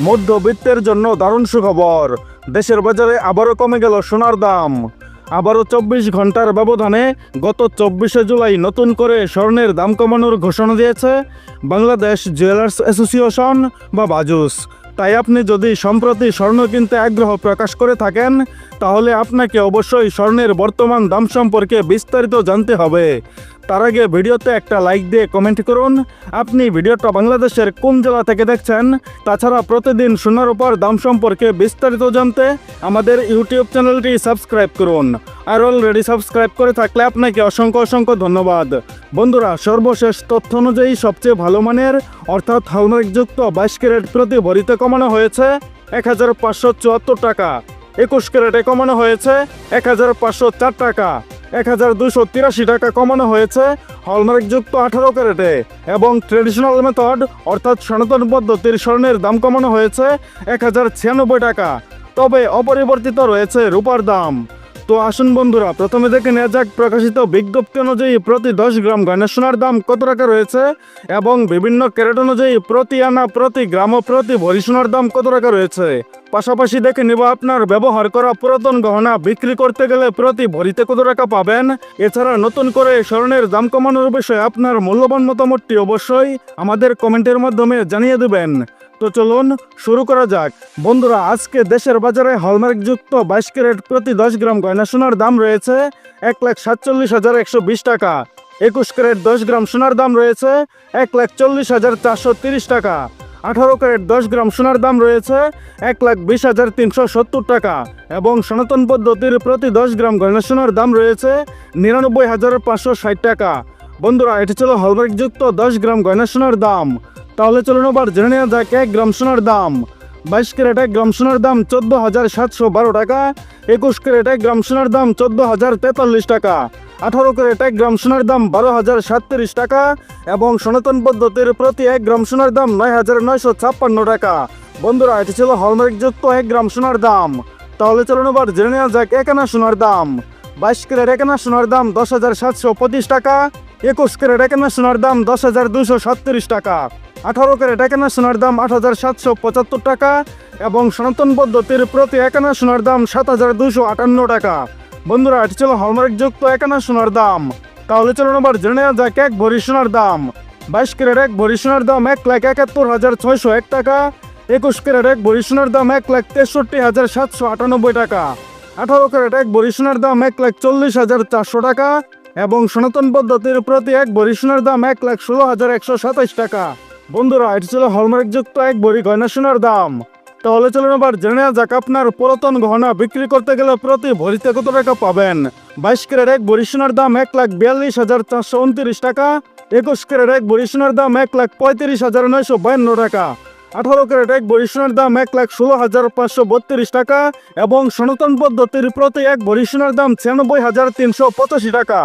মধ্যবিত্তের জন্য দারুণ সুখবর। দেশের বাজারে আবারও কমে গেল সোনার দাম। আবারও চব্বিশ ঘণ্টার ব্যবধানে গত চব্বিশে জুলাই নতুন করে স্বর্ণের দাম কমানোর ঘোষণা দিয়েছে বাংলাদেশ জুয়েলার্স অ্যাসোসিয়েশন বা বাজুস। তাই আপনি যদি সম্প্রতি স্বর্ণ কিনতে আগ্রহ প্রকাশ করে থাকেন, তাহলে আপনাকে অবশ্যই স্বর্ণের বর্তমান দাম সম্পর্কে বিস্তারিত জানতে হবে। তার আগে ভিডিওতে একটা লাইক দিয়ে কমেন্ট করুন। আপনি ভিডিওটা বাংলাদেশের কোন জেলা থেকে দেখছেন? তাছাড়া প্রতিদিন সোনার উপর দাম সম্পর্কে বিস্তারিত জানতে আমাদের ইউটিউব চ্যানেলটি সাবস্ক্রাইব করুন। আর অলরেডি সাবস্ক্রাইব করে থাকলে আপনাকে অসংখ্য অসংখ্য ধন্যবাদ। বন্ধুরা, সর্বশেষ তথ্য অনুযায়ী সবচেয়ে ভালো মানের, অর্থাৎ হালমার্কযুক্ত বাইশ ক্যারেট প্রতি ভরিতে কমানো হয়েছে এক হাজার পাঁচশো চুয়াত্তর টাকা। একুশ ক্যারেটে কমানো হয়েছে এক হাজার পাঁচশো চার টাকা। এক হাজার দুশো তিরাশি টাকা কমানো হয়েছে হলমার্কযুক্ত আঠারো ক্যারেটে এবং ট্রেডিশনাল মেথড অর্থাৎ সনাতন পদ্ধতির স্বর্ণের দাম কমানো হয়েছে এক হাজার ছিয়ানব্বই টাকা। তবে অপরিবর্তিত রয়েছে রূপার দাম। তো আসুন বন্ধুরা, প্রথমে দেখে নেওয়া যাক প্রকাশিত বিজ্ঞপ্তি অনুযায়ী প্রতি দশ গ্রাম গয়না সোনার দাম কত টাকা রয়েছে এবং বিভিন্ন ক্যারেট অনুযায়ী প্রতি আনা, প্রতি গ্রাম প্রতি ভরি সোনার দাম কত টাকা রয়েছে? পাশাপাশি দেখে নিব আপনার ব্যবহার করা পুরাতন গহনা বিক্রি করতে গেলে প্রতি ভরিতে কত টাকা পাবেন? এছাড়া নতুন করে স্বর্ণের দাম কমানোর বিষয়ে আপনার মূল্যবান মতামতটি অবশ্যই আমাদের কমেন্টের মাধ্যমে জানিয়ে দেবেন। তো চলুন, শুরু করা যাক। বন্ধুরা, আজকে দেশের বাজারে হলমার্কযুক্ত বাইশ ক্যারেট প্রতি দশ গ্রাম গয়না সোনার দাম রয়েছে এক লাখ সাতচল্লিশ হাজার একশো বিশ টাকা। একুশ ক্যারেট দশ গ্রাম সোনার দাম রয়েছে এক লাখ চল্লিশ হাজার চারশো তিরিশ টাকা। আঠারো ক্যারেট দশ গ্রাম সোনার দাম রয়েছে এক লাখ বিশ হাজার তিনশো সত্তর টাকা এবং সনাতন পদ্ধতির প্রতি দশ গ্রাম গয়না সোনার দাম রয়েছে নিরানব্বই হাজার পাঁচশো ষাট টাকা। বন্ধুরা, এটি ছিল হলমার্কযুক্ত দশ গ্রাম গয়না সোনার দাম। তাহলে চলুন আবার জেনে নেওয়া যাক এক গ্রাম সোনার দাম। বাইশ ক্যারেট এক গ্রাম সোনার দাম চোদ্দ হাজার সাতশো বারো টাকা, একুশ ক্যারেট এক গ্রাম সোনার দাম চোদ্দ হাজার তেতাল্লিশ টাকা, আঠারো ক্যারেট এক গ্রাম সোনার দাম বারো হাজার সাতত্রিশ টাকা এবং সনাতন পদ্ধতির প্রতি এক গ্রাম সোনার দাম নয় হাজার নয়শো ছাপ্পান্ন টাকা। বন্ধুরা, এটি ছিল হলমার্কযুক্ত এক গ্রাম সোনার দাম। তাহলে চলুন আবার জেনে নেওয়া যাক এক আনা সোনার দাম। বাইশ ক্যারেট এক আনা সোনার দাম দশ হাজার সাতশো পঁচিশ টাকা, একুশ ক্যারেট এক আনা সোনার দাম দশ হাজার দুশো সাতত্রিশ টাকা। আঠারো ক্যারেট এক আনা সোনার দাম আট হাজার সাতশো পঁচাত্তর টাকা এবং সনাতন পদ্ধতির প্রতি এক আনা সোনার দাম সাত হাজার দুশো আটান্ন টাকা। বন্ধুরা, এটি ছিল হলমার্কযুক্ত এক আনা সোনার দাম। তাহলে চলুন আবার জেনে নেওয়া যাক এক ভরি সোনার দাম। বাইশ ক্যারেট এক ভরি সোনার দাম এক লাখ একাত্তর হাজার ছয়শো এক টাকা। একুশ ক্যারেট এক ভরি সোনার দাম এক লাখ তেষট্টি হাজার সাতশো আটানব্বই টাকা। আঠারো ক্যারেট এক ভরি সোনার দাম এক লাখ চল্লিশ হাজার চারশো টাকা এবং সনাতন পদ্ধতির প্রতি এক ভরি সোনার দাম এক লাখ ষোলো হাজার একশো সাতাইশ টাকা। বন্ধুরা, এটি ছিল হলমার্কযুক্ত এক ভরি গয়না সোনার দাম। তাহলে চলুন আবার জেনে নেওয়া যাক আপনার পুরাতন গহনা বিক্রি করতে গেলে প্রতি ভরিতে কত টাকা পাবেন। বাইশ ক্যারেট এক ভরি সোনার দাম এক লাখ বিয়াল্লিশ হাজার চারশো উনত্রিশ টাকা, একুশ ক্যারেট এক ভরি সোনার দাম এক লাখ পঁয়ত্রিশ হাজার নয়শো বায়ান্ন টাকা, আঠারো ক্যারেট এক ভরি সোনার দাম এক লাখ ষোলো হাজার পাঁচশো বত্রিশ টাকা এবং সনাতন পদ্ধতির প্রতি এক ভরি সোনার দাম ছিয়ানব্বই হাজার তিনশো পঁচাশি টাকা।